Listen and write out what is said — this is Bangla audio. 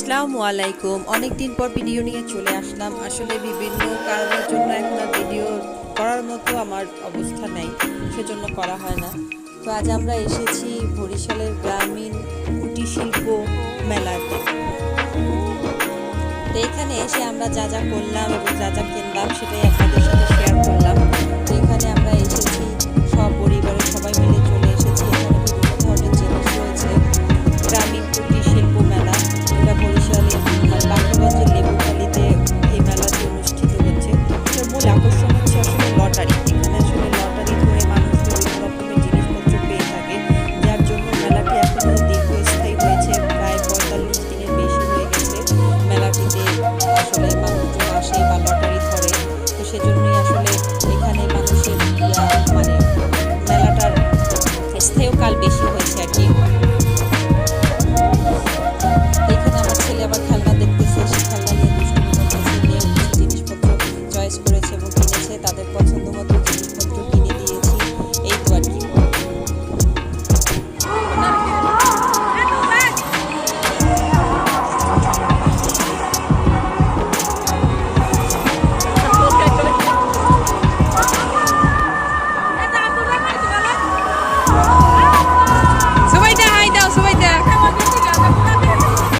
আসসালামু আলাইকুম। অনেক দিন পর ভিডিও নিয়ে চলে আসলাম। আসলে বিভিন্ন কারণের জন্য এখন ভিডিও করার মতো আমার অবস্থা নেই, সেজন্য করা হয় না। তো আজ আমরা এসেছি বরিশালের গ্রামীণ কুটির শিল্প মেলাতে। তো এখানে এসে আমরা যা যা করলাম এবং যা যা কিনলাম সেটাই করলাম আসে বা লটারি ধরে। তো সেজন্যই আসলে এখানে মানুষের মানে মেলাটার স্থায়ীকাল বেশি হয়েছে আর কি। এখানে আমার ছেলে খেলনা জিনিসপত্র চয়েস করেছে এবং তাদের পছন্দ